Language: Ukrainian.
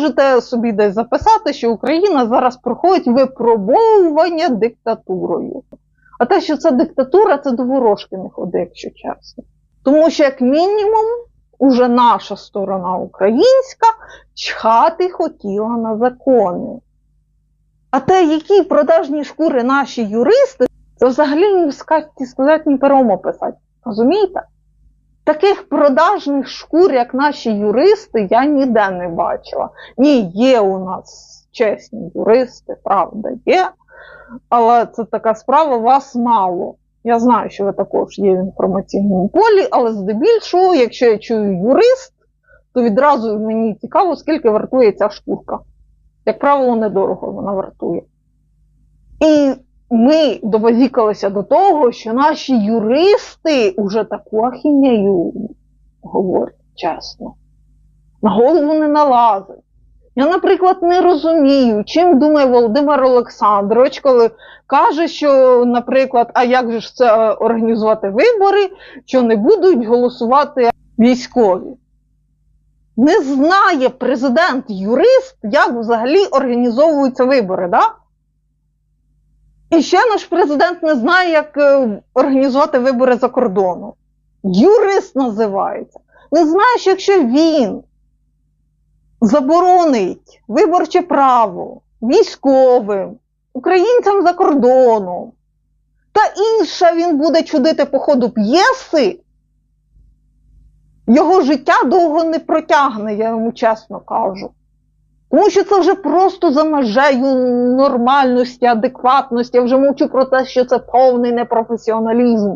можете собі десь записати, що Україна зараз проходить випробовування диктатурою. А те, що це диктатура, це до ворожки не ходи, якщо чесно. Тому що, як мінімум, уже наша сторона українська чхати хотіла на закони. А те, які продажні шкури наші юристи, це взагалі ні сказати, ні пером описати. Розумієте? Таких продажних шкур, як наші юристи, я ніде не бачила. Ні, є у нас чесні юристи, правда, є. Але це така справа, вас мало. Я знаю, що ви також є в інформаційному полі, але здебільшого, якщо я чую юрист, то відразу мені цікаво, скільки вартує ця шкурка. Як правило, недорого вона вартує. І ми довозікалися до того, що наші юристи уже таку ахінею говорять чесно. На голову не налазить. Я, наприклад, не розумію, чим думає Володимир Олександрович, коли каже, що, наприклад, а як же ж це е, організувати вибори, що не будуть голосувати військові. Не знає президент-юрист, як взагалі організовуються вибори, да? І ще наш президент не знає, як е, організувати вибори за кордоном. Юрист називається. Не знає, що якщо він заборонить виборче право військовим, українцям за кордоном, та інше він буде чудити по ходу п'єси, його життя довго не протягне, я йому чесно кажу. Тому що це вже просто за межею нормальності, адекватності. Я вже мовчу про те, що це повний непрофесіоналізм.